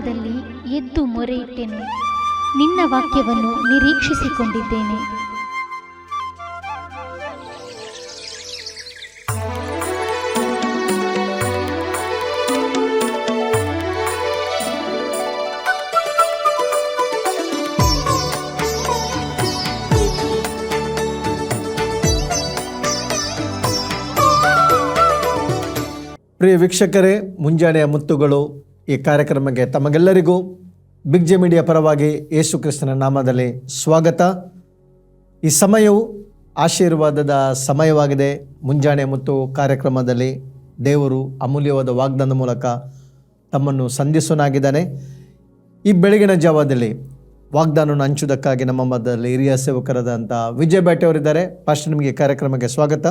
ಸಮಯದಲ್ಲಿ ಎದ್ದು ಮೊರೆಯಿಟ್ಟೆನು. ನಿನ್ನ ವಾಕ್ಯವನ್ನು ನಿರೀಕ್ಷಿಸಿಕೊಂಡಿದ್ದೇನೆ. ಪ್ರಿಯ ವೀಕ್ಷಕರೇ ಮುಂಜಾನೆಯ ಮುತ್ತುಗಳು ಈ ಕಾರ್ಯಕ್ರಮಕ್ಕೆ ತಮಗೆಲ್ಲರಿಗೂ ಬಿಗ್ ಜೆ ಮೀಡಿಯಾ ಪರವಾಗಿ ಯೇಸು ಕ್ರಿಸ್ತನ ನಾಮದಲ್ಲಿ ಸ್ವಾಗತ. ಈ ಸಮಯವು ಆಶೀರ್ವಾದದ ಸಮಯವಾಗಿದೆ. ಮುಂಜಾನೆ ಮತ್ತು ಕಾರ್ಯಕ್ರಮದಲ್ಲಿ ದೇವರು ಅಮೂಲ್ಯವಾದ ವಾಗ್ದಾನದ ಮೂಲಕ ತಮ್ಮನ್ನು ಸಂಧಿಸೋನಾಗಿದ್ದಾನೆ ಈ ಬೆಳಗಿನ ಜಾವದಲ್ಲಿ ವಾಗ್ದಾನವನ್ನು ಹಂಚುವುದಕ್ಕಾಗಿ ನಮ್ಮ ಮಧ್ಯದಲ್ಲಿ ಹಿರಿಯ ಸೇವಕರಾದಂಥ ವಿಜಯ್ ಬ್ಯಾಟೆ ಅವರಿದ್ದಾರೆ. ಫಸ್ಟ್ ನಿಮಗೆ ಕಾರ್ಯಕ್ರಮಕ್ಕೆ ಸ್ವಾಗತ.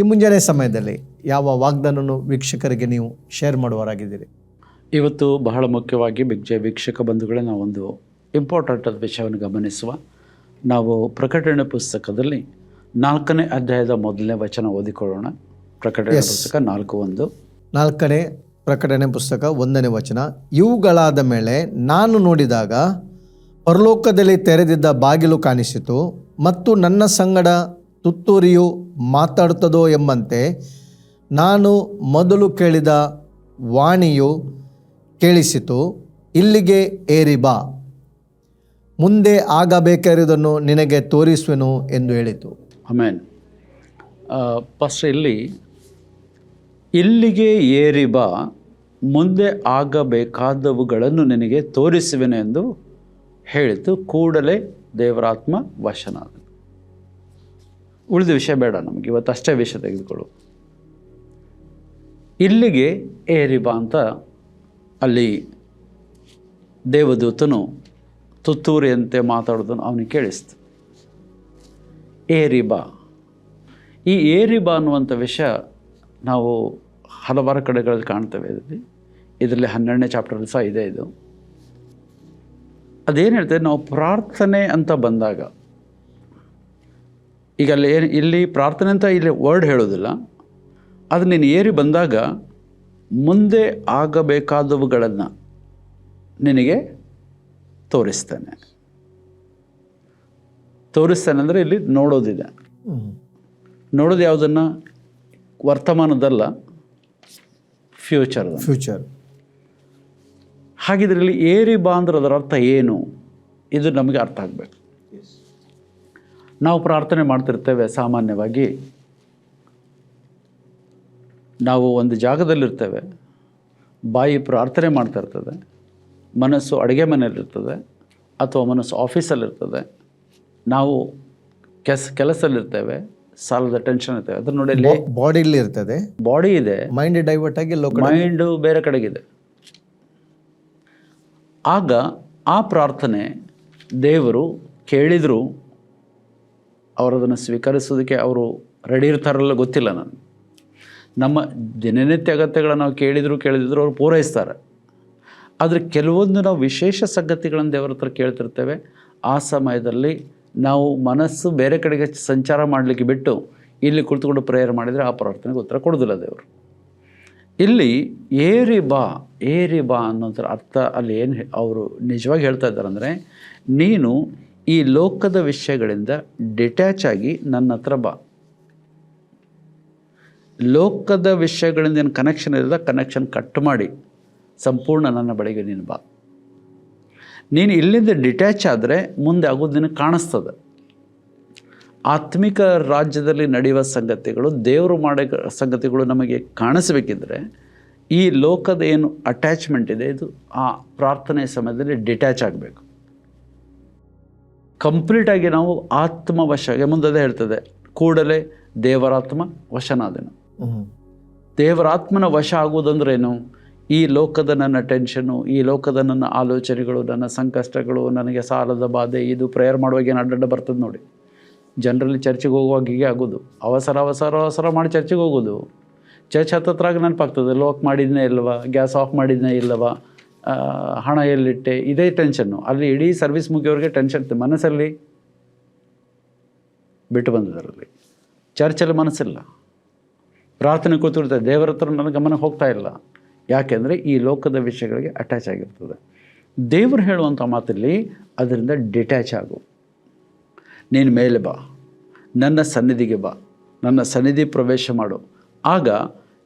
ಈ ಮುಂಜಾನೆ ಸಮಯದಲ್ಲಿ ಯಾವ ವಾಗ್ದಾನವನ್ನು ವೀಕ್ಷಕರಿಗೆ ನೀವು ಶೇರ್ ಮಾಡುವರಾಗಿದ್ದೀರಿ ಇವತ್ತು ಬಹಳ ಮುಖ್ಯವಾಗಿ ಬಿಗ್ಜೆ ವೀಕ್ಷಕ ಬಂಧುಗಳೇ ನಾವೊಂದು ಇಂಪಾರ್ಟೆಂಟ್ ವಿಷಯವನ್ನು ಗಮನಿಸುವ. ನಾವು ಪ್ರಕಟಣೆ ಪುಸ್ತಕದಲ್ಲಿ ನಾಲ್ಕನೇ ಅಧ್ಯಾಯದ ಮೊದಲನೇ ವಚನ ಓದಿಕೊಳ್ಳೋಣ. ಪ್ರಕಟಣೆ ಪುಸ್ತಕ ನಾಲ್ಕು ಒಂದು. ನಾಲ್ಕನೇ ಪ್ರಕಟಣೆ ಪುಸ್ತಕ ಒಂದನೇ ವಚನ. ಇವುಗಳಾದ ಮೇಲೆ ನಾನು ನೋಡಿದಾಗ ಪರಲೋಕದಲ್ಲಿ ತೆರೆದಿದ್ದ ಬಾಗಿಲು ಕಾಣಿಸಿತು ಮತ್ತು ನನ್ನ ಸಂಗಡ ತುತ್ತೂರಿಯು ಮಾತಾಡುತ್ತದೋ ಎಂಬಂತೆ ನಾನು ಮೊದಲು ಕೇಳಿದ ವಾಣಿಯು ಕೇಳಿಸಿತು, ಇಲ್ಲಿಗೆ ಏರಿ ಬಾ. ಮುಂದೆ ಆಗಬೇಕಾಗಿರುವುದನ್ನು ನಿನಗೆ ತೋರಿಸುವೆನು ಎಂದು ಹೇಳಿತು. ಆಮೇನ್. ಫಸ್ಟ್ ಇಲ್ಲಿ, ಇಲ್ಲಿಗೆ ಏರಿ ಬಾ, ಮುಂದೆ ಆಗಬೇಕಾದವುಗಳನ್ನು ನಿನಗೆ ತೋರಿಸುವೆನು ಎಂದು ಹೇಳಿತು. ಕೂಡಲೇ ದೇವರಾತ್ಮ ವಶನ ಉಳಿದ ವಿಷಯ ಬೇಡ ನಮಗೆ, ಇವತ್ತು ಅಷ್ಟೇ ವಿಷಯ ತೆಗೆದುಕೊಳ್ಳು ಇಲ್ಲಿಗೆ ಏರಿ ಬಾ ಅಂತ ಅಲ್ಲಿ ದೇವದೂತನು ತುತ್ತೂರಿಯಂತೆ ಮಾತಾಡೋದನ್ನು ಅವನಿಗೆ ಕೇಳಿಸ್ತು. ಏರಿಬಾ. ಈ ಏರಿಬಾ ಅನ್ನುವಂಥ ವಿಷಯ ನಾವು ಹಲವಾರು ಕಡೆಗಳಲ್ಲಿ ಕಾಣ್ತೇವೆ. ಇದರಲ್ಲಿ ಇದರಲ್ಲಿ ಹನ್ನೆರಡನೇ ಚಾಪ್ಟರ್ ಸಹ ಇದೆ ಇದು. ಅದೇನು ಹೇಳ್ತೇವೆ? ನಾವು ಪ್ರಾರ್ಥನೆ ಅಂತ ಬಂದಾಗ, ಈಗ ಅಲ್ಲಿ ಏನು, ಇಲ್ಲಿ ಪ್ರಾರ್ಥನೆ ಅಂತ ಇಲ್ಲಿ ವರ್ಡ್ ಹೇಳೋದಿಲ್ಲ ಅದು ನೀನು ಏರಿ ಬಂದಾಗ ಮುಂದೆ ಆಗಬೇಕಾದವುಗಳನ್ನು ನಿನಗೆ ತೋರಿಸ್ತೇನೆ. ತೋರಿಸ್ತೇನೆ ಅಂದರೆ ಇಲ್ಲಿ ನೋಡೋದಿದೆ. ನೋಡೋದು ಯಾವುದನ್ನು? ವರ್ತಮಾನದಲ್ಲ ಫ್ಯೂಚರ್ ಫ್ಯೂಚರ್ ಹಾಗಿದ್ರೆ ಇಲ್ಲಿ ಏರಿ ಬಾ ಅಂದ್ರೆ ಅದರ ಅರ್ಥ ಏನು? ಇದು ನಮಗೆ ಅರ್ಥ ಆಗಬೇಕು. ನಾವು ಪ್ರಾರ್ಥನೆ ಮಾಡ್ತಿರ್ತೇವೆ ಸಾಮಾನ್ಯವಾಗಿ. ನಾವು ಒಂದು ಜಾಗದಲ್ಲಿರ್ತೇವೆ. ಬಾಯಿ ಪ್ರಾರ್ಥನೆ ಮಾಡ್ತಾ ಇರ್ತದೆ. ಮನಸ್ಸು ಅಡುಗೆ ಮನೆಯಲ್ಲಿರ್ತದೆ ಅಥವಾ ಮನಸ್ಸು ಆಫೀಸಲ್ಲಿರ್ತದೆ. ನಾವು ಕೆಸ್ ಕೆಲಸದಲ್ಲಿರ್ತೇವೆ. ಸಾಲದ ಟೆನ್ಷನ್ ಇರ್ತೇವೆ. ಅದ್ರ ನೋಡಿ ಬಾಡಿಲಿ ಇರ್ತದೆ. ಬಾಡಿ ಇದೆ. ಮೈಂಡ್ ಡೈವರ್ಟ್ ಆಗಿ ಮೈಂಡು ಬೇರೆ ಕಡೆಗಿದೆ. ಆಗ ಆ ಪ್ರಾರ್ಥನೆ ದೇವರು ಕೇಳಿದರೂ. ಅವರದನ್ನು ಸ್ವೀಕರಿಸೋದಕ್ಕೆ ಅವರು ರೆಡಿ ಇರ್ತಾರಲ್ಲ ಗೊತ್ತಿಲ್ಲ ನಾನು. ನಮ್ಮ ದಿನನಿತ್ಯ ಅಗತ್ಯಗಳನ್ನು ನಾವು ಕೇಳಿದ್ರು ಕೇಳಿದ್ರು ಅವ್ರು ಪೂರೈಸ್ತಾರೆ. ಆದರೆ ಕೆಲವೊಂದು ನಾವು ವಿಶೇಷ ಸಂಗತಿಗಳನ್ನು ದೇವರ ಹತ್ರ ಕೇಳ್ತಿರ್ತೇವೆ. ಆ ಸಮಯದಲ್ಲಿ ನಾವು ಮನಸ್ಸು ಬೇರೆ ಕಡೆಗೆ ಸಂಚಾರ ಮಾಡಲಿಕ್ಕೆ ಬಿಟ್ಟು ಇಲ್ಲಿ ಕುಳಿತುಕೊಂಡು ಪ್ರೇಯರ್ ಮಾಡಿದರೆ ಆ ಪ್ರಾರ್ಥನೆಗೆ ಉತ್ತರ ಕೊಡೋದಿಲ್ಲ ದೇವರು. ಇಲ್ಲಿ ಏರಿ ಬಾ ಏರಿ ಬಾ ಅನ್ನೋದ್ರ ಅರ್ಥ ಅಲ್ಲಿ ಏನು ಅವರು ನಿಜವಾಗಿ ಹೇಳ್ತಾ ಇದ್ದಾರೆ ಅಂದರೆ ನೀನು ಈ ಲೋಕದ ವಿಷಯಗಳಿಂದ ಡಿಟ್ಯಾಚ್ ಆಗಿ ನನ್ನ ಹತ್ರ ಬಾ. ಲೋಕದ ವಿಷಯಗಳಿಂದ ಏನು ಕನೆಕ್ಷನ್ ಇರೋದ ಕನೆಕ್ಷನ್ ಕಟ್ ಮಾಡಿ, ಸಂಪೂರ್ಣ ನನ್ನ ಬಳಿಗೆ ನೀನು ಬಾ. ನೀನು ಇಲ್ಲಿಂದ ಡಿಟ್ಯಾಚ್ ಆದರೆ ಮುಂದೆ ಆಗೋದು ನಿನಗೆ ಕಾಣಿಸ್ತದೆ. ಆತ್ಮಿಕ ರಾಜ್ಯದಲ್ಲಿ ನಡೆಯುವ ಸಂಗತಿಗಳು, ದೇವರು ಮಾಡೋ ಸಂಗತಿಗಳು ನಮಗೆ ಕಾಣಿಸಬೇಕಿದ್ರೆ ಈ ಲೋಕದ ಏನು ಅಟ್ಯಾಚ್ಮೆಂಟ್ ಇದೆ, ಇದು ಆ ಪ್ರಾರ್ಥನೆ ಸಮಯದಲ್ಲಿ ಡಿಟ್ಯಾಚ್ ಆಗಬೇಕು. ಕಂಪ್ಲೀಟಾಗಿ ನಾವು ಆತ್ಮವಶ ಮುಂದೆ ಹೇಳ್ತದೆ, ಕೂಡಲೇ ದೇವರಾತ್ಮ ವಶನಾದನು. ದೇವರಾತ್ಮನ ವಶ ಆಗುವುದಂದ್ರೇನು? ಈ ಲೋಕದ ನನ್ನ ಟೆನ್ಷನು ಈ ಲೋಕದ ನನ್ನ ಆಲೋಚನೆಗಳು, ನನ್ನ ಸಂಕಷ್ಟಗಳು, ನನಗೆ ಸಾಲದ ಬಾಧೆ, ಇದು ಪ್ರೇಯರ್ ಮಾಡುವಾಗ ಏನು ಅಡ್ಡಡ್ಡ ಬರ್ತದೆ ನೋಡಿ. ಜನರಲ್ಲಿ ಚರ್ಚಿಗೆ ಹೋಗುವಾಗ ಹೀಗೆ ಆಗೋದು. ಅವಸರ ಅವಸರ ಅವಸರ ಮಾಡಿ ಚರ್ಚಿಗೆ ಹೋಗೋದು. ಚರ್ಚ್ ಹತ್ತತ್ರಾಗ ನೆನಪಾಗ್ತದೆ ಲೋಕ್ ಮಾಡಿದ್ನೇ ಇಲ್ಲವಾ, ಗ್ಯಾಸ್ ಆಫ್ ಮಾಡಿದ್ನೇ ಇಲ್ಲವಾ ಹಣ ಎಲ್ಲಿಟ್ಟೆ, ಇದೇ ಟೆನ್ಷನ್ನು ಅಲ್ಲಿ ಇಡೀ ಸರ್ವಿಸ್ ಮುಗಿಯೋರಿಗೆ ಟೆನ್ಷನ್ ಇರ್ತದೆ. ಮನಸ್ಸಲ್ಲಿ ಬಿಟ್ಟು ಬಂದದರಲ್ಲಿ. ಚರ್ಚಲ್ಲಿ ಮನಸ್ಸಿಲ್ಲ. ಪ್ರಾರ್ಥನೆ ಕೂತಿರ್ತದೆ ದೇವರ ಹತ್ರ ನನ್ನ ಗಮನ ಹೋಗ್ತಾ ಇಲ್ಲ. ಯಾಕೆಂದರೆ ಈ ಲೋಕದ ವಿಷಯಗಳಿಗೆ ಅಟ್ಯಾಚ್ ಆಗಿರ್ತದೆ. ದೇವರು ಹೇಳುವಂಥ ಮಾತಲ್ಲಿ ಅದರಿಂದ ಡಿಟ್ಯಾಚ್ ಆಗು. ನೀನು ಮೇಲೆ ಬಾ. ನನ್ನ ಸನ್ನಿಧಿಗೆ ಬಾ. ನನ್ನ ಸನ್ನಿಧಿ ಪ್ರವೇಶ ಮಾಡು. ಆಗ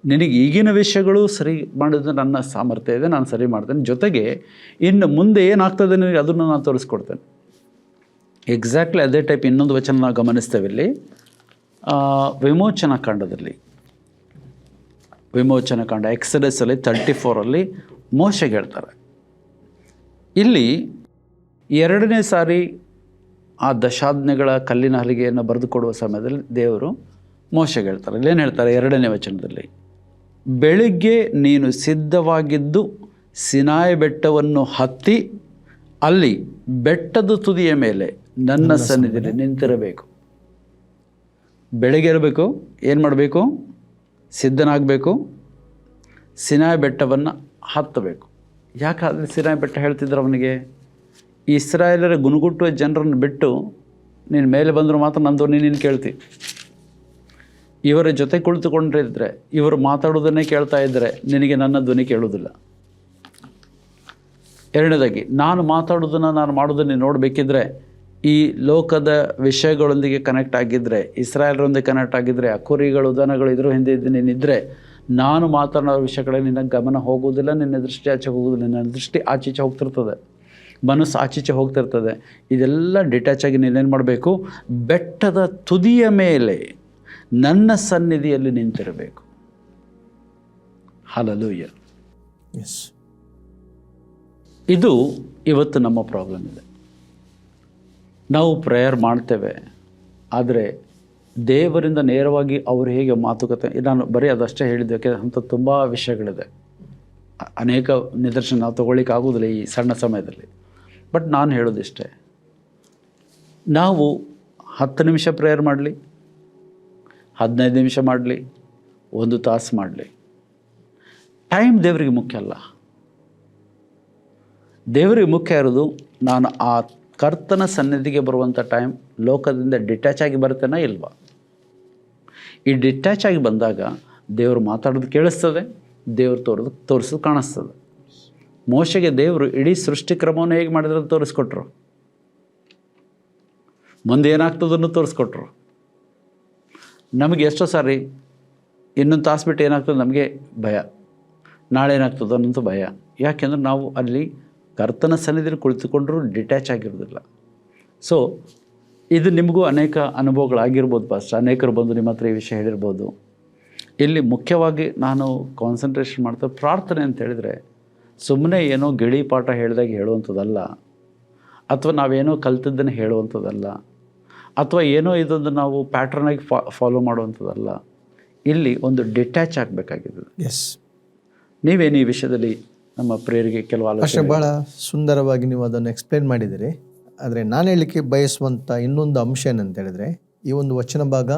ನಿನಗೆ ಈಗಿನ ವಿಷಯಗಳು ಸರಿ ಮಾಡಿದ್ರೆ ನನ್ನ ಸಾಮರ್ಥ್ಯ ಇದೆ, ನಾನು ಸರಿ ಮಾಡ್ತೇನೆ. ಜೊತೆಗೆ ಇನ್ನು ಮುಂದೆ ಏನಾಗ್ತದೆ ನಿನಗೆ ಅದನ್ನು ನಾನು ತೋರಿಸ್ಕೊಡ್ತೇನೆ. ಎಕ್ಸಾಕ್ಟ್ಲಿ ಅದೇ ಟೈಪ್ ಇನ್ನೊಂದು ವಚನ ನಾವು ಗಮನಿಸ್ತೇವೆ ಇಲ್ಲಿ. ವಿಮೋಚನಾ ಕಾಂಡದಲ್ಲಿ. ವಿಮೋಚನಾ ಕಾಂಡ ಎಕ್ಸಡಸಲ್ಲಿ ತರ್ಟಿ ಫೋರಲ್ಲಿ ಮೋಶೆಗೆ ಹೇಳ್ತಾರೆ. ಇಲ್ಲಿ ಎರಡನೇ ಸಾರಿ ಆ ದಶಾಜ್ಞೆಗಳ ಕಲ್ಲಿನ ಹಲಿಗೆಯನ್ನು ಬರೆದುಕೊಡುವ ಸಮಯದಲ್ಲಿ ದೇವರು ಮೋಶೆಗೆ ಹೇಳ್ತಾರೆ. ಇಲ್ಲೇನು ಹೇಳ್ತಾರೆ? ಎರಡನೇ ವಚನದಲ್ಲಿ ಬೆಳಿಗ್ಗೆ ನೀನು ಸಿದ್ಧವಾಗಿದ್ದು ಸಿನಾಯ ಬೆಟ್ಟವನ್ನು ಹತ್ತಿ ಅಲ್ಲಿ ಬೆಟ್ಟದ ತುದಿಯ ಮೇಲೆ ನನ್ನ ಸನ್ನಿಧಿಯಲ್ಲಿ ನಿಂತಿರಬೇಕು. ಬೆಳಗ್ಗೆ ಇರಬೇಕು ಏನು ಮಾಡಬೇಕು? ಸಿದ್ಧನಾಗಬೇಕು, ಸಿನಾಯ ಬೆಟ್ಟವನ್ನು ಹತ್ತಬೇಕು. ಯಾಕಾದರೆ ಸಿನಾಯ ಬೆಟ್ಟ ಹೇಳ್ತಿದ್ರು ಅವನಿಗೆ, ಇಸ್ರಾಯೇಲರ ಗುಣಗುಟ್ಟುವ ಜನರನ್ನು ಬಿಟ್ಟು ನೀನು ಮೇಲೆ ಬಂದರೂ ಮಾತ್ರ ನಂದು, ನೀನು ಕೇಳ್ತಿ. ಇವರ ಜೊತೆ ಕುಳಿತುಕೊಂಡಿದ್ರೆ, ಇವರು ಮಾತಾಡೋದನ್ನೇ ಕೇಳ್ತಾ ಇದ್ದರೆ ನಿನಗೆ ನನ್ನ ಧ್ವನಿ ಕೇಳೋದಿಲ್ಲ ಎರಡನೇದಾಗಿ, ನಾನು ಮಾತಾಡೋದನ್ನು ನಾನು ಮಾಡೋದನ್ನು ನೋಡಬೇಕಿದ್ರೆ ಈ ಲೋಕದ ವಿಷಯಗಳೊಂದಿಗೆ ಕನೆಕ್ಟ್ ಆಗಿದ್ದರೆ ಇಸ್ರಾಯೇಲ್ರೊಂದಿಗೆ ಕನೆಕ್ಟ್ ಆಗಿದ್ದರೆ ಅಕುರಿಗಳು ಕುರಿಗಳು ದನಗಳು ಇದ್ರ ಹಿಂದೆ ಇದ್ದೀನಿ ನೀನಿದ್ದರೆ ನಾನು ಮಾತನಾಡೋ ವಿಷಯಗಳ ನಿನ್ನ ಗಮನ ಹೋಗೋದಿಲ್ಲ ನಿನ್ನ ದೃಷ್ಟಿ ಆಚೆ ಹೋಗೋದಿಲ್ಲ ನಿನ್ನ ದೃಷ್ಟಿ ಆಚೀಚೆ ಹೋಗ್ತಿರ್ತದೆ. ಮನಸ್ಸು ಆಚೀಚೆ ಹೋಗ್ತಿರ್ತದೆ. ಇದೆಲ್ಲ ಡಿಟ್ಯಾಚ್ ಆಗಿ ನೀನೇನು ಮಾಡಬೇಕು? ಬೆಟ್ಟದ ತುದಿಯ ಮೇಲೆ ನನ್ನ ಸನ್ನಿಧಿಯಲ್ಲಿ ನಿಂತಿರಬೇಕು. ಹಲಲೂಯ್ಯ ಎಸ್ ಇದು ಇವತ್ತು ನಮ್ಮ ಪ್ರಾಬ್ಲಮ್ ಇದೆ. ನಾವು ಪ್ರೇಯರ್ ಮಾಡ್ತೇವೆ. ಆದರೆ ದೇವರಿಂದ ನೇರವಾಗಿ ಅವರು ಹೇಗೆ ಮಾತುಕತೆ, ನಾನು ಬರೀ ಅದಷ್ಟೇ ಹೇಳಿದ್ದೆ ಯಾಕೆ ಅಂಥ ತುಂಬ ವಿಷಯಗಳಿದೆ. ಅನೇಕ ನಿದರ್ಶನ ನಾವು ತೊಗೊಳ್ಳಿಕ್ಕೆ ಆಗೋದಿಲ್ಲ ಈ ಸಣ್ಣ ಸಮಯದಲ್ಲಿ. ಬಟ್ ನಾನು ಹೇಳೋದಿಷ್ಟೇ ನಾವು ಹತ್ತು ನಿಮಿಷ ಪ್ರೇಯರ್ ಮಾಡಲಿ, ಹದಿನೈದು ನಿಮಿಷ ಮಾಡಲಿ, ಒಂದು ತಾಸು ಮಾಡಲಿ. ಟೈಮ್ ದೇವರಿಗೆ ಮುಖ್ಯ ಅಲ್ಲ. ದೇವರಿಗೆ ಮುಖ್ಯ ಇರೋದು ನಾನು ಆ ಕರ್ತನ ಸನ್ನಿಧಿಗೆ ಬರುವಂಥ ಟೈಮ್ ಲೋಕದಿಂದ ಡಿಟ್ಯಾಚ್ ಆಗಿ ಬರ್ತೇನಾ ಇಲ್ವಾ? ಈ ಡಿಟ್ಯಾಚ್ ಆಗಿ ಬಂದಾಗ ದೇವರು ಮಾತಾಡೋದು ಕೇಳಿಸ್ತದೆ, ದೇವರು ತೋರೋದು, ತೋರಿಸೋದು ಕಾಣಿಸ್ತದೆ. ಮೋಶೆಗೆ ದೇವರು ಇಡೀ ಸೃಷ್ಟಿ ಕ್ರಮವನ್ನು ಹೇಗೆ ಮಾಡಿದ್ರೆ ತೋರಿಸ್ಕೊಟ್ರು. ಮುಂದೆ ಏನಾಗ್ತದನ್ನು ತೋರಿಸ್ಕೊಟ್ರು. ನಮಗೆ ಎಷ್ಟೋ ಸಾರಿ ಇನ್ನೊಂದು ತಾಸು ಬಿಟ್ಟು ಏನಾಗ್ತದೆ? ನಮಗೆ ಭಯ. ನಾಳೆ ಏನಾಗ್ತದೆ ಅನ್ನೋದು ಭಯ. ಯಾಕೆಂದ್ರೆ ನಾವು ಅಲ್ಲಿ ಕರ್ತನ ಸನ್ನಿಧಿಯಲ್ಲಿ ಕುಳಿತುಕೊಂಡ್ರೂ ಡಿಟ್ಯಾಚ್ ಆಗಿರೋದಿಲ್ಲ ಸೊ ಇದು ನಿಮಗೂ ಅನೇಕ ಅನುಭವಗಳಾಗಿರ್ಬೋದು ಫಸ್ಟ್ ಅನೇಕರು ಬಂದು ನಿಮ್ಮ ಹತ್ರ ಈ ವಿಷಯ ಹೇಳಿರ್ಬೋದು. ಇಲ್ಲಿ ಮುಖ್ಯವಾಗಿ ನಾನು ಕಾನ್ಸಂಟ್ರೇಷನ್ ಮಾಡ್ತಾ ಪ್ರಾರ್ಥನೆ ಅಂತ ಹೇಳಿದರೆ ಸುಮ್ಮನೆ ಏನೋ ಗಿಳಿ ಪಾಠ ಹೇಳಿದಾಗ ಹೇಳುವಂಥದ್ದಲ್ಲ ಅಥವಾ ನಾವೇನೋ ಕಲ್ತದ್ದನ್ನು ಹೇಳುವಂಥದ್ದಲ್ಲ ಅಥವಾ ಏನೋ ಇದೊಂದು ನಾವು ಪ್ಯಾಟ್ರನಾಗಿ ಫಾ ಫಾಲೋ ಮಾಡುವಂಥದ್ದಲ್ಲ ಇಲ್ಲಿ ಒಂದು ಡಿಟ್ಯಾಚ್ ಆಗಬೇಕಾಗಿದೆ ಎಸ್ ನೀವೇನು ಈ ವಿಷಯದಲ್ಲಿ ನಮ್ಮ ಪ್ರೇರಿಗೆ ಕೆಲವು ಅಷ್ಟೇ ಆಲೋಚನೆ ಭಾಳ ಸುಂದರವಾಗಿ ನೀವು ಅದನ್ನು ಎಕ್ಸ್ಪ್ಲೇನ್ ಮಾಡಿದಿರಿ ಆದರೆ ನಾನು ಹೇಳಲಿಕ್ಕೆ ಬಯಸುವಂಥ ಇನ್ನೊಂದು ಅಂಶ ಏನಂತ ಹೇಳಿದ್ರೆ ಈ ಒಂದು ವಚನ ಭಾಗ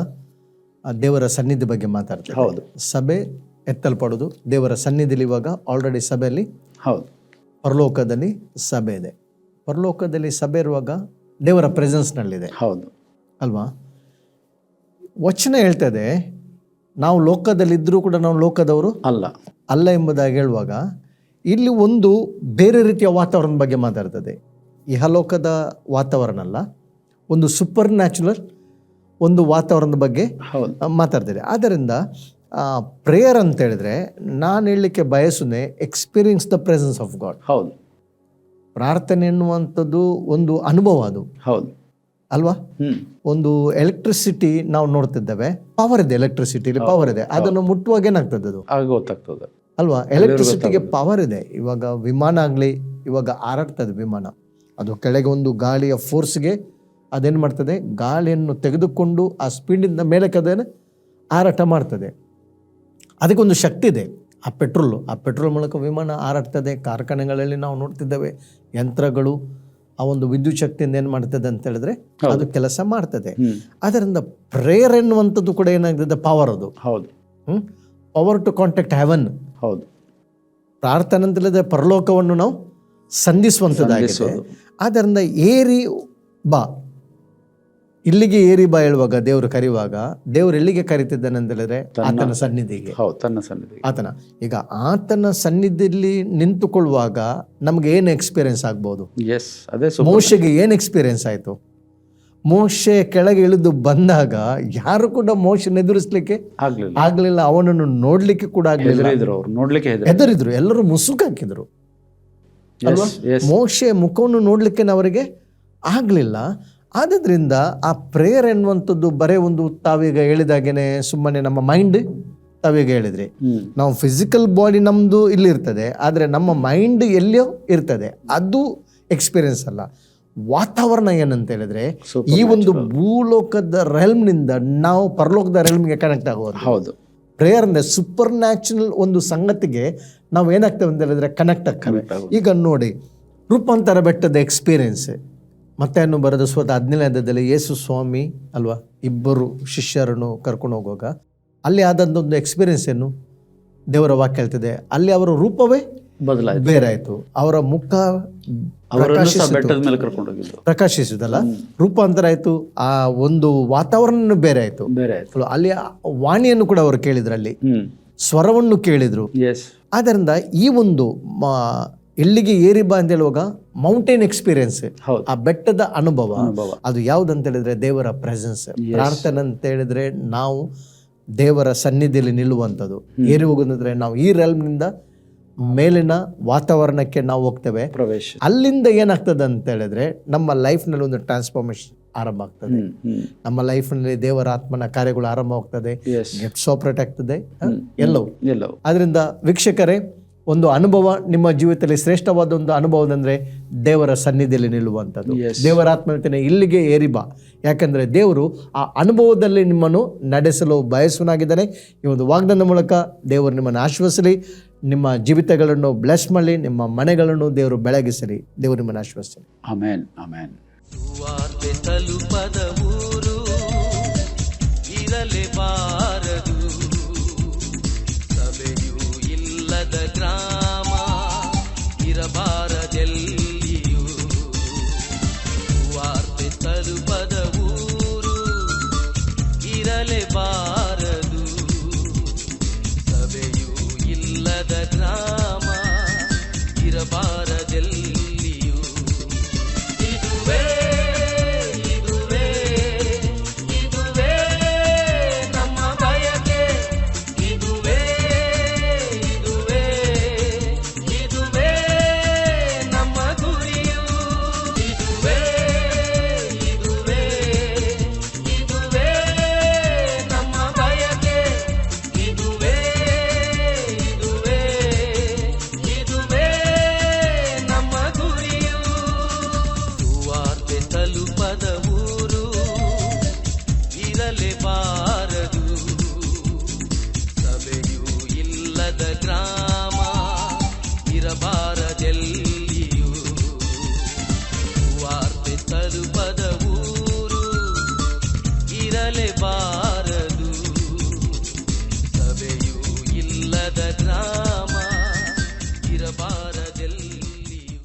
ಆ ದೇವರ ಸನ್ನಿಧಿ ಬಗ್ಗೆ ಮಾತಾಡ್ತಾರೆ ಹೌದು. ಸಭೆ ಎತ್ತಲ್ಪಡೋದು ದೇವರ ಸನ್ನಿಧಿಲಿ ಇವಾಗ ಆಲ್ರೆಡಿ ಸಭೆಯಲ್ಲಿ ಹೌದು. ಪರಲೋಕದಲ್ಲಿ ಸಭೆ ಇದೆ. ಪರಲೋಕದಲ್ಲಿ ಸಭೆ ಇರುವಾಗ ದೇವರ ಪ್ರೆಸೆನ್ಸ್ನಲ್ಲಿದೆ ಹೌದು. ಅಲ್ವಾ? ವಚನ ಹೇಳ್ತದೆ ನಾವು ಲೋಕದಲ್ಲಿದ್ದರೂ ಕೂಡ ನಾವು ಲೋಕದವರು ಅಲ್ಲ. ಅಲ್ಲ ಎಂಬುದಾಗಿ ಹೇಳುವಾಗ ಇಲ್ಲಿ ಒಂದು ಬೇರೆ ರೀತಿಯ ವಾತಾವರಣದ ಬಗ್ಗೆ ಮಾತಾಡ್ತದೆ. ಇಹಲೋಕದ ವಾತಾವರಣ ಅಲ್ಲ ಒಂದು ಸೂಪರ್ ನ್ಯಾಚುರಲ್ ಒಂದು ವಾತಾವರಣದ ಬಗ್ಗೆ ಮಾತಾಡ್ತದೆ. ಆದ್ದರಿಂದ ಪ್ರೇಯರ್ ಅಂತ ಹೇಳಿದ್ರೆ ನಾನು ಹೇಳಲಿಕ್ಕೆ ಬಯಸುನೆ experience the presence of God ಹೌದು. ಪ್ರಾರ್ಥನೆ ಎನ್ನುವಂಥದ್ದು ಒಂದು ಅನುಭವ ಅದು. ಹೌದು. ಅಲ್ವಾ? ಒಂದು ಎಲೆಕ್ಟ್ರಿಸಿಟಿ ನಾವು ನೋಡ್ತಿದ್ದೇವೆ. ಪವರ್ ಇದೆ ಎಲೆಕ್ಟ್ರಿಸಿಟಿಲಿ ಪವರ್ ಇದೆ. ಅದನ್ನು ಮುಟ್ಟುವಾಗ ಏನಾಗ್ತದೆ ಅದು? ಗೊತ್ತಾಗ್ತದೆ. ಅಲ್ವಾ? ಎಲೆಕ್ಟ್ರಿಸಿಟಿಗೆ ಪವರ್ ಇದೆ. ಇವಾಗ ವಿಮಾನ ಆಗಲಿ ಇವಾಗ ಹಾರಾಡ್ತದೆ ವಿಮಾನ. ಅದು ಕೆಳಗೆ ಒಂದು ಗಾಳಿಯ ಫೋರ್ಸ್ಗೆ ಅದೇನು ಮಾಡ್ತದೆ? ಗಾಳಿಯನ್ನು ತೆಗೆದುಕೊಂಡು ಆ ಸ್ಪೀಡಿಂದ ಮೇಲೆ ಕದೇನೆ ಹಾರಾಟ ಮಾಡ್ತದೆ. ಅದಕ್ಕೊಂದು ಶಕ್ತಿ ಇದೆ. ಆ ಪೆಟ್ರೋಲು ಆ ಪೆಟ್ರೋಲ್ ಮೂಲಕ ವಿಮಾನ ಹಾರಾಡ್ತದೆ ಕಾರ್ಖಾನೆಗಳಲ್ಲಿ ನಾವು ನೋಡ್ತಿದ್ದೇವೆ ಯಂತ್ರಗಳು ಆ ಒಂದು ವಿದ್ಯುತ್ ಶಕ್ತಿಯಿಂದ ಏನು ಮಾಡ್ತದೆ ಅಂತ ಹೇಳಿದ್ರೆ ಅದು ಕೆಲಸ ಮಾಡ್ತದೆ. ಅದರಿಂದ ಪ್ರೇರ್ ಎನ್ನುವಂಥದ್ದು ಕೂಡ ಏನಾಗ್ತದೆ? ಪವರ್ ಅದು. ಹೌದು. ಪವರ್ ಟು ಕಾಂಟ್ಯಾಕ್ಟ್ ಹ್ಯಾವನ್ ಹೌದು. ಪ್ರಾರ್ಥನೆ ಅಂತಲ್ಲದೆ ಪರಲೋಕವನ್ನು ನಾವು ಸಂಧಿಸುವಂಥದ್ದಾಗಿದೆ. ಆದ್ದರಿಂದ ಏರಿ ಬಾ. ಇಲ್ಲಿಗೆ ಏರಿ ಬಾ ಹೇಳುವಾಗ ದೇವರು ಕರೆಯುವಾಗ ದೇವರು ಎಲ್ಲಿಗೆ ಕರೀತಿದ್ದಾನೆ ಅಂತ ಹೇಳಿದ್ರೆ ಆತನ ಸನ್ನಿಧಿಗೆ. ಹೌದು ತನ್ನ ಸನ್ನಿಧಿ ಆತನ. ಈಗ ಆತನ ಸನ್ನಿಧಿಯಲ್ಲಿ ನಿಂತುಕೊಳ್ಳುವಾಗ ನಮ್ಗೆ ಏನು ಎಕ್ಸ್ಪೀರಿಯನ್ಸ್ ಆಗ್ಬೋದು? ಎಸ್ ಅದೇ ಮೋಶೆಗೆ ಏನು ಎಕ್ಸ್ಪೀರಿಯನ್ಸ್ ಆಯಿತು? ಮೋಶೆ ಕೆಳಗೆ ಇಳಿದು ಬಂದಾಗ ಯಾರು ಕೂಡ ಮೋಶೆ ಎದುರಿಸ್ಲಿಕ್ಕೆ ಆಗ್ಲಿಲ್ಲ. ಆಗ್ಲಿಲ್ಲ ಅವನನ್ನು ನೋಡ್ಲಿಕ್ಕೆ ಕೂಡ ಆಗ್ಲಿಲ್ಲ. ಹೆದರಿದ್ರು ನೋಡ್ಲಿಕ್ಕೆ ಎಲ್ಲರೂ ಮುಸುಕು ಹಾಕಿದ್ರು. ಅಲ್ವಾ? ಎಸ್ ಎಸ್ ಮೋಶೆ ಮುಖವನ್ನು ನೋಡ್ಲಿಕ್ಕೆ ಅವರಿಗೆ ಆಗ್ಲಿಲ್ಲ. ಆದ್ರಿಂದ ಆ ಪ್ರೇಯರ್ ಎನ್ನುವಂಥದ್ದು ಬರೇ ಒಂದು ತಾವೀಗ ಹೇಳಿದಾಗೇನೆ ಸುಮ್ಮನೆ ನಮ್ಮ ಮೈಂಡ್ ತಾವೀಗ ಹೇಳಿದ್ರಿ. ನಾವು ಫಿಸಿಕಲ್ ಬಾಡಿ ನಮ್ಮದು ಇಲ್ಲಿ ಇರ್ತದೆ ಆದರೆ ನಮ್ಮ ಮೈಂಡ್ ಎಲ್ಲಿಯೋ ಇರ್ತದೆ. ಅದು ಎಕ್ಸ್ಪೀರಿಯನ್ಸ್ ಅಲ್ಲ. ವಾತಾವರಣ ಏನಂತ ಹೇಳಿದ್ರೆ ಈ ಒಂದು ಭೂಲೋಕದ ರೆಲ್ಮ್ನಿಂದ ನಾವು ಪರಲೋಕದ ರೆಲ್ಮ್ಗೆ ಕನೆಕ್ಟ್ ಆಗೋದು. ಹೌದು. ಪ್ರೇಯರ್ ಅಂದ್ರೆ ಸೂಪರ್ ನ್ಯಾಚುರಲ್ ಒಂದು ಸಂಗತಿಗೆ ನಾವು ಏನಾಗ್ತೇವೆ ಅಂತ ಹೇಳಿದ್ರೆ ಕನೆಕ್ಟ್ ಆಗ್ತೇವೆ. ಈಗ ನೋಡಿ ರೂಪಾಂತರ ಬೆಟ್ಟದ ಎಕ್ಸ್ಪೀರಿಯನ್ಸ್ ಮತ್ತೆ ಅನ್ನು ಬರೆದ ಸ್ವತಃ ಹದಿನೇಳನೇ ಅಧ್ಯಾಯದಲ್ಲಿ ಯೇಸು ಸ್ವಾಮಿ ಅಲ್ವಾ ಇಬ್ಬರು ಶಿಷ್ಯರನ್ನು ಕರ್ಕೊಂಡು ಹೋಗುವಾಗ ಅಲ್ಲಿ ಆದಂಥ ಒಂದು ಎಕ್ಸ್ಪೀರಿಯನ್ಸ್ ಏನು? ದೇವರ ವಾಕ್ಯ ಹೇಳ್ತಿದೆ. ಅಲ್ಲಿ ಅವರ ರೂಪವೇ ಬದಲಾಯ್ತು. ಬೇರೆ ಆಯಿತು. ಅವರ ಮುಖ ಬೆಟ್ಟದ ಮೇಲೆ ಪ್ರಕಾಶಿಸಿದಲ್ಲ? ರೂಪಾಂತರ ಆಯ್ತು. ಆ ಒಂದು ವಾತಾವರಣ ಬೇರೆ ಆಯಿತು. ಬೇರೆ ಆಯ್ತು. ಅಲ್ಲಿ ವಾಣಿಯನ್ನು ಕೂಡ ಅವರು ಕೇಳಿದ್ರಲ್ಲಿ ಸ್ವರವನ್ನು ಕೇಳಿದ್ರು. ಆದ್ದರಿಂದ ಈ ಒಂದು ಎಲ್ಲಿಗೆ ಏರಿ ಬಾ ಅಂತ ಹೇಳುವಾಗ ಮೌಂಟೇನ್ ಎಕ್ಸ್ಪೀರಿಯನ್ಸ್ ಆ ಬೆಟ್ಟದ ಅನುಭವ. ಅದು ಅಂತ ಹೇಳಿದ್ರೆ ದೇವರ ಪ್ರೆಸೆನ್ಸ್ ಪ್ರಾರ್ಥನೆ ಅಂತ ಹೇಳಿದ್ರೆ ನಾವು ದೇವರ ಸನ್ನಿಧಿಯಲ್ಲಿ ನಿಲ್ಲುವಂಥದ್ದು. ಏರಿ ಹೋಗೋದಂದ್ರೆ ನಾವು ಈ ರೆಲ್ಮ್ನಿಂದ ಮೇಲಿನ ವಾತಾವರಣಕ್ಕೆ ನಾವು ಹೋಗ್ತೇವೆ. ಪ್ರವೇಶ. ಅಲ್ಲಿಂದ ಏನಾಗ್ತದೆ ಅಂತ ಹೇಳಿದ್ರೆ ನಮ್ಮ ಲೈಫ್ನಲ್ಲಿ ಒಂದು ಟ್ರಾನ್ಸ್ಫಾರ್ಮೇಶನ್ ಆರಂಭ ಆಗ್ತದೆ. ನಮ್ಮ ಲೈಫ್ ಲೈಫ್ನಲ್ಲಿ ದೇವರ ಆತ್ಮನ ಕಾರ್ಯಗಳು ಆರಂಭ ಆಗ್ತದೆ ಆಪರೇಟ್ ಆಗ್ತದೆ? ಎಲ್ಲವೂ. ಎಲ್ಲವೂ. ಅದರಿಂದ ವೀಕ್ಷಕರೇ ಒಂದು ಅನುಭವ ನಿಮ್ಮ ಜೀವಿತದಲ್ಲಿ ಶ್ರೇಷ್ಠವಾದ ಒಂದು ಅನುಭವದಂದ್ರೆ ದೇವರ ಸನ್ನಿಧಿಯಲ್ಲಿ ನಿಲ್ಲುವಂಥದ್ದು. Yes. ದೇವರ ಆತ್ಮ ಹೇಳ್ತೇನೆ ಇಲ್ಲಿಗೆ ಏರಿಬಾ ಯಾಕಂದ್ರೆ ದೇವರು ಆ ಅನುಭವದಲ್ಲಿ ನಿಮ್ಮನ್ನು ನಡೆಸಲು ಬಯಸುವನಾಗಿದ್ದಾನೆ ಈ ಒಂದು ವಾಗ್ದಾನದ ಮೂಲಕ ದೇವರು ನಿಮ್ಮನ್ನು ಆಶ್ವಸಲಿ. ನಿಮ್ಮ ಜೀವಿತಗಳನ್ನು ಬ್ಲೆಸ್ ಮಾಡಲಿ ನಿಮ್ಮ ಮನೆಗಳನ್ನು ದೇವರು ಬೆಳಗಿಸಲಿ ದೇವರು ನಿಮ್ಮನ್ನು ಆಶ್ವಸಲಿ. ಆಮೇನ್ ಆಮೇನ್. ತಲುಪದ ಊರು ಇರಲೇಬಾ ಬಾರದೆಲ್ಲಿಯೂ ವಾರ್ತೆ ತಲುಪದ ಊರು ಇರಲೇಬಾರದು ಸಭೆಯೂ ಇಲ್ಲದ ಗ್ರಾಮ